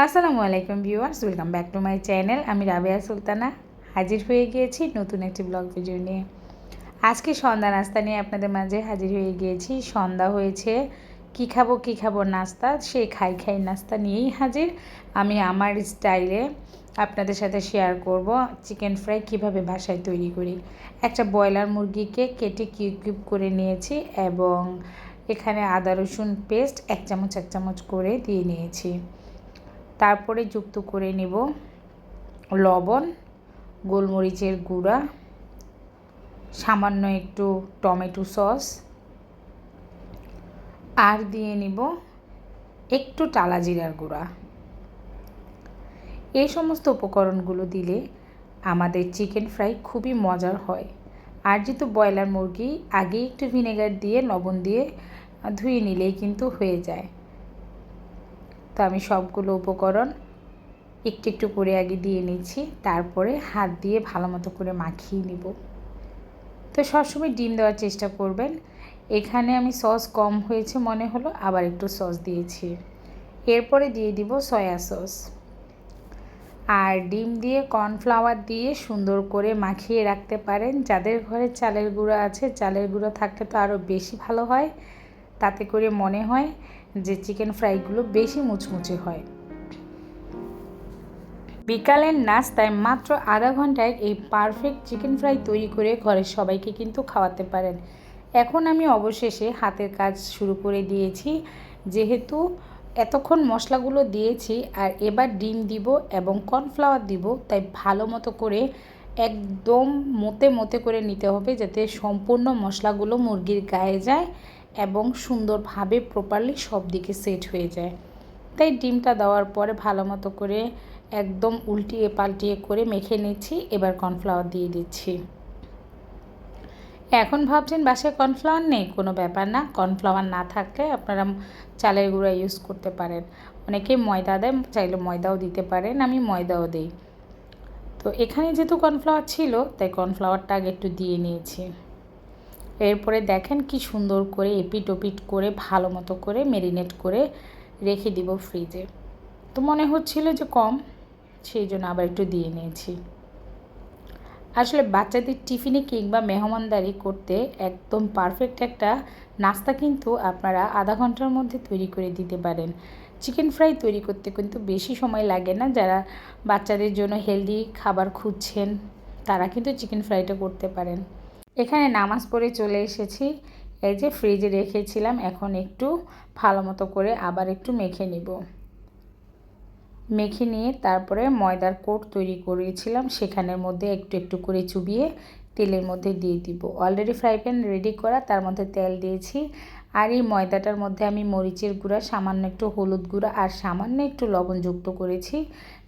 আসসালামু আলাইকুম viewers, welcome back to my channel. আমি রাবিয়া সুলতানা, হাজির হয়ে গিয়েছি নতুন একটি ব্লগ ভিডিও নিয়ে। আজকে সন্ধ্যা নাস্তা নিয়ে আপনাদের মাঝে হাজির হয়ে গিয়েছি। সন্ধ্যা হয়েছে, কি খাব কি খাব নাস্তা সেই খাই খাই নাস্তা নিয়েই হাজির। আমি আমার স্টাইলে আপনাদের সাথে শেয়ার করব চিকেন ফ্রাই কীভাবে বাসায় তৈরি করি। একটা ব্রয়লার মুরগিকে কেটে কিউব কিউব করে নিয়েছি এবং এখানে আদা রসুন পেস্ট এক চামচ এক চামচ করে দিয়ে নিয়েছি। তারপরে যুক্ত করে নেব লবণ, গোলমরিচের গুঁড়া, সামান্য একটু টমেটো সস, আর দিয়ে নিব একটু টালা জিরার গুঁড়া। এই সমস্ত উপকরণগুলো দিলে আমাদের চিকেন ফ্রাই খুবই মজার হয়। আর যেহেতু ব্রয়লার মুরগি, আগে একটু ভিনেগার দিয়ে, লবণ দিয়ে ধুয়ে নিলেই কিন্তু হয়ে যায়। তো আমি সবগুলো উপকরণ একটু একটু করে আগে দিয়ে নিচ্ছি, তারপরে হাত দিয়ে ভালো মতো করে মাখিয়ে নিব। তো সবসময় ডিম দেওয়ার চেষ্টা করবেন। এখানে আমি সস কম হয়েছে মনে হলো, আবার একটু সস দিয়েছি। এরপরে দিয়ে দিব সয়া সস। আর ডিম দিয়ে কর্নফ্লাওয়ার দিয়ে সুন্দর করে মাখিয়ে রাখতে পারেন। যাদের ঘরে চালের গুঁড়ো আছে, চালের গুঁড়ো থাকলে তো আরও বেশি ভালো হয়। তাতে করে মনে হয় যে চিকেন ফ্রাইগুলো বেশি মুচমুচে হয়। বিকালের নাস্তায় মাত্র আধা ঘন্টায় এই পারফেক্ট চিকেন ফ্রাই তৈরি করে ঘরের সবাইকে কিন্তু খাওয়াতে পারেন। এখন আমি অবশেষে হাতের কাজ শুরু করে দিয়েছি। যেহেতু এতক্ষণ মশলাগুলো দিয়েছি আর এবার ডিম দিব এবং কর্নফ্লাওয়ার দিব, তাই ভালো মতো করে একদম মতে মতে করে নিতে হবে যাতে সম্পূর্ণ মশলাগুলো মুরগির গায়ে যায় এবং সুন্দরভাবে প্রপারলি সব দিকে সেট হয়ে যায়। তাই ডিমটা দেওয়ার পরে ভালো মতো করে একদম উল্টিয়ে পাল্টিয়ে করে মেখে নিচ্ছি, এবার কর্নফ্লাওয়ার দিয়ে দিচ্ছি। এখন ভাবছেন বাসায় কর্নফ্লাওয়ার নেই? কোনো ব্যাপার না কর্নফ্লাওয়ার না থাকলে আপনারা চালের গুঁড়া ইউজ করতে পারেন। অনেকে ময়দা দেয় চাইলে ময়দাও দিতে পারেন, আমি ময়দাও দিই। তো এখানে যেহেতু কর্নফ্লাওয়ার ছিল, তাই কর্নফ্লাওয়ারটা আগে একটু দিয়ে নিয়েছি। এরপরে দেখেন কি সুন্দর করে এপিট ওপিট করে ভালো মতো করে মেরিনেট করে রেখে দিব ফ্রিজে তো মনে হচ্ছিল যে কম, সেই জন্য আবার একটু দিয়ে নিয়েছি। আসলে বাচ্চাদের টিফিনে কিংবা মেহমানদারি করতে একদম পারফেক্ট একটা নাস্তা কিন্তু আপনারা আধা ঘণ্টার মধ্যে তৈরি করে দিতে পারেন। চিকেন ফ্রাই তৈরি করতে কিন্তু বেশি সময় লাগে না। যারা বাচ্চাদের জন্য হেলদি খাবার খুঁজছেন, তারা কিন্তু চিকেন ফ্রাইটা করতে পারেন। এখানে নামাজ পড়ে চলে এসেছি। এই যে ফ্রিজে রেখেছিলাম, এখন একটু ভালো মতো করে আবার একটু মেখে নিব। মেখে নিয়ে তারপরে ময়দার কোট তৈরি করেছিলাম, সেখানের মধ্যে একটু একটু করে চুবিয়ে তেলের মধ্যে দিয়ে দিব। অলরেডি ফ্রাই প্যান রেডি করা, তার মধ্যে তেল দিয়েছি। আর এই ময়দাটার মধ্যে আমি মরিচের গুঁড়া, সামান্য একটু হলুদ গুঁড়া আর সামান্য একটু লবণ যুক্ত করেছি।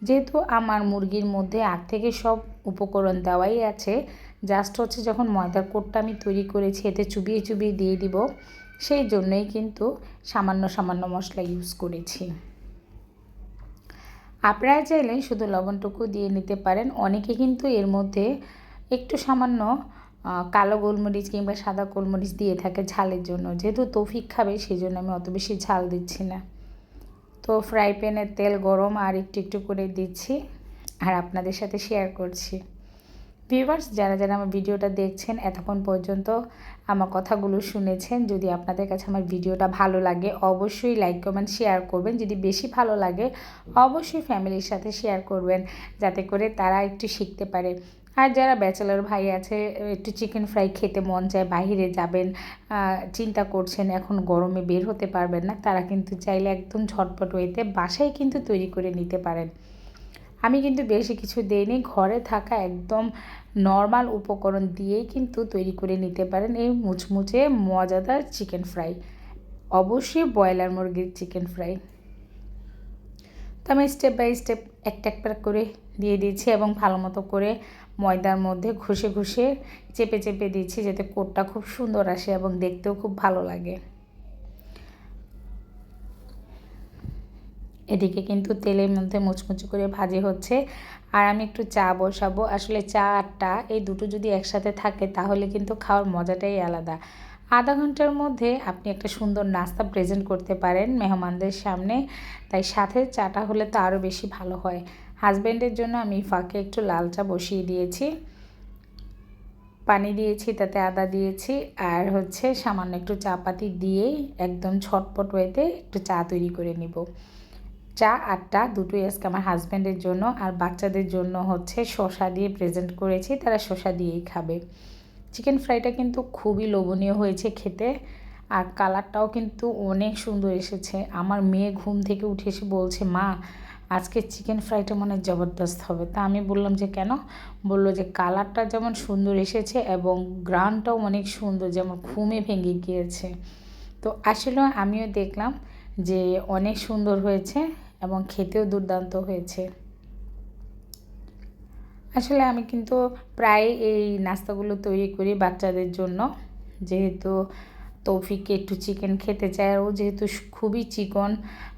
যেহেতু আমার মুরগির মধ্যে আগ থেকে সব উপকরণ দেওয়াই আছে জাস্ট হচ্ছে যখন ময়দার কোটটা আমি তৈরি করেছি, এতে চুবিয়ে চুবিয়ে দিয়ে দিব, সেই জন্যই কিন্তু সামান্য সামান্য মশলা ইউজ করেছি। আপনারা চাইলে শুধু লবণটুকু দিয়ে নিতে পারেন, অনেকে কিন্তু এর মধ্যে একটু সামান্য কালো গোলমরিচ কিংবা সাদা গোলমরিচ দিয়ে থাকে ঝালের জন্য। যেহেতু তৌফিক খাবে সেই জন্য আমি অত বেশি ঝাল দিচ্ছি না। তো ফ্রাই প্যানের তেল গরম আর একটু একটু করে দিচ্ছি, আর আপনাদের সাথে শেয়ার করছি। ভিউয়ার্স যারা যারা আমার ভিডিওটা দেখছেন এতক্ষণ পর্যন্ত আমার কথাগুলো শুনেছেন, যদি আপনাদের কাছে আমার ভিডিওটা ভালো লাগে, অবশ্যই লাইক কমেন্ট শেয়ার করবেন। যদি বেশি ভালো লাগে, অবশ্যই ফ্যামিলির সাথে শেয়ার করবেন, যাতে করে তারা একটু শিখতে পারে। আর যারা ব্যাচেলার ভাই আছে, একটু চিকেন ফ্রাই খেতে মন চায়, বাহিরে যাবেন চিন্তা করছেন, এখন গরমে বের হতে পারবেন না, তারা কিন্তু চাইলে একদম ঝটপট ওয়েতে বাসায় কিন্তু তৈরি করে নিতে পারেন। আমি কিন্তু বেশি কিছু দিইনি, ঘরে থাকা একদম নর্মাল উপকরণ দিয়েই কিন্তু তৈরি করে নিতে পারেন এই মুচমুচে মজাদার চিকেন ফ্রাই। অবশ্যই ব্রয়লার মুরগির চিকেন ফ্রাই। তো আমি স্টেপ বাই স্টেপ একটা একটা করে দিয়ে দিয়েছি এবং ভালো মতো করে ময়দার মধ্যে ঘষে ঘষে চেপে চেপে দিয়েছি যাতে কোটটা খুব সুন্দর আসে এবং দেখতেও খুব ভালো লাগে। এদিকে কিন্তু তেলের মধ্যে মুচমুচে করে ভাজি হচ্ছে। আর আমি একটু চা বসাবো। আসলে চা আর টা, এই দুটো যদি একসাথে থাকে তাহলে কিন্তু খাওয়ার মজাটাই আলাদা। আধা ঘণ্টার মধ্যে আপনি একটা সুন্দর নাস্তা প্রেজেন্ট করতে পারেন মেহমানদের সামনে। তাই সাথে চাটা হলে তো আরও বেশি ভালো হয়। হাজব্যান্ডের জন্য আমি ফাঁকে একটু লাল চা বসিয়ে দিয়েছি। পানি দিয়েছি, তাতে আদা দিয়েছি। আর হচ্ছে সামান্য একটু চা পাতি দিয়েই একদম ছটপট ওয়েতে একটু চা তৈরি করে নিব। চা আটটা দুটোই আজকে আমার হাজব্যান্ডের জন্য আর বাচ্চাদের জন্য হচ্ছে শশা দিয়ে প্রেজেন্ট করেছি, তারা শশা দিয়েই খাবে। চিকেন ফ্রাইটা কিন্তু খুবই লোভনীয় হয়েছে খেতে আর কালারটাও কিন্তু অনেক সুন্দর এসেছে। আমার মেয়ে ঘুম থেকে উঠে এসে বলছে, মা, আজকে চিকেন ফ্রাইটা মনে হয় জবরদস্ত হবে। তা আমি বললাম যে, কেন? বলল যে কালারটা যেমন সুন্দর এসেছে এবং গ্রানটাও অনেক সুন্দর, যেমন ঘুমে ভেঙে গিয়েছে। তো আসলে আমিও দেখলাম যে অনেক সুন্দর হয়েছে। এবং খেতেও দুর্দান্ত হয়েছে। আসলে আমি কিন্তু প্রায় এই নাস্তাগুলো তৈরি করি বাচ্চাদের জন্য। যেহেতু তৌফিককে একটু চিকেন খেতে চায় আর ও যেহেতু খুবই চিকন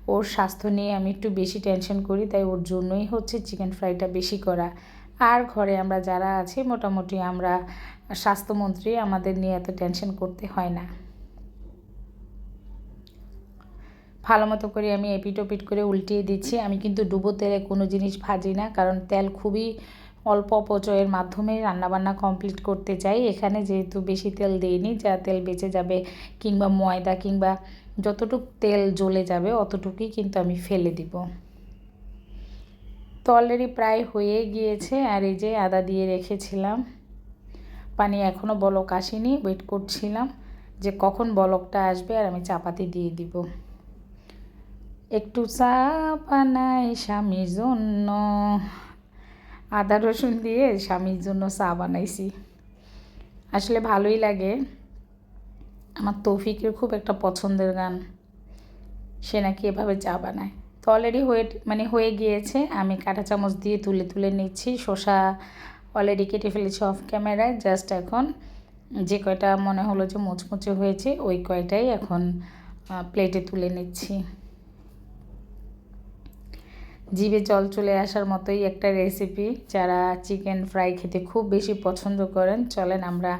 ওর স্বাস্থ্য নিয়ে আমি একটু বেশি টেনশন করি, তাই ওর জন্যই হচ্ছে চিকেন ফ্রাইটা বেশি করা। আর ঘরে আমরা যারা আছি, মোটামুটি আমরা স্বাস্থ্যমন্ত্রী, আমাদের নিয়ে এত টেনশন করতে হয় না। ভালো মতো করে আমি এপিট ওপিট করে উল্টিয়ে দিচ্ছি। আমি কিন্তু ডুবো তেলে কোনো জিনিস ভাজি না, কারণ তেল খুবই অল্প অপচয়ের মাধ্যমে রান্নাবান্না কমপ্লিট করতে চাই। এখানে যেহেতু বেশি তেল দিইনি, যা তেল বেঁচে যাবে কিংবা ময়দা কিংবা যতটুক তেল জ্বলে যাবে অতটুকুই কিন্তু আমি ফেলে দিব। তো অলরেডি প্রায় হয়ে গিয়েছে, আর এই যে আদা দিয়ে রেখেছিলাম। পানি এখনও বলক আসেনি ওয়েট করছিলাম যে কখন বলকটা আসবে, আর আমি চাপাতি দিয়ে দিব। একটু চা বানাই স্বামীর জন্য। আদা, রসুন দিয়ে স্বামীর জন্য চা বানাইছি। আসলে ভালোই লাগে। আমার তৌফিকের খুব একটা পছন্দের গান। সে নাকি এভাবে চা বানায়। তো অলরেডি হয়ে মানে হয়ে গিয়েছে। আমি কাঁটা চামচ দিয়ে তুলে তুলে নিচ্ছি। শসা অলরেডি কেটে ফেলেছি অফ ক্যামেরায় জাস্ট এখন যে কয়টা মনে হলো যে মুচমুচে হয়েছে, ওই কয়টাই এখন প্লেটে তুলে নিচ্ছি। জিভে জল চলে আসার মতোই একটা রেসিপি যারা চিকেন ফ্রাই খেতে খুব বেশি পছন্দ করেন, চলেন আমরা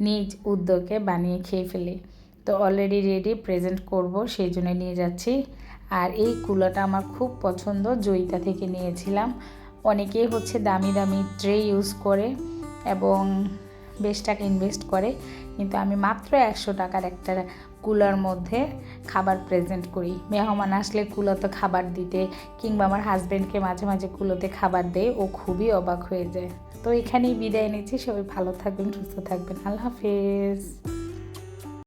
নিজ উদ্যোগে বানিয়ে খেয়ে ফেলি। তো অলরেডি রেডি প্রেজেন্ট করব, সেই জন্য নিয়ে যাচ্ছি। আর এই কুলাটা আমার খুব পছন্দ, জয়িতা থেকে নিয়েছিলাম। অনেকেই হচ্ছে দামি দামি ট্রে ইউজ করে এবং বেশ টাকা ইনভেস্ট করে। কিন্তু আমি মাত্র একশো টাকার একটা কুলার মধ্যে খাবার প্রেজেন্ট করি। মেহমান আসলে কুলোতে খাবার দিতে কিংবা আমার হাজব্যান্ডকে মাঝে মাঝে কুলোতে খাবার দেয়, ও খুবই অবাক হয়ে যায়। তো এখানেই বিদায় নিচ্ছি। সবাই ভালো থাকবেন, সুস্থ থাকবেন। আল্লাহ হাফেজ।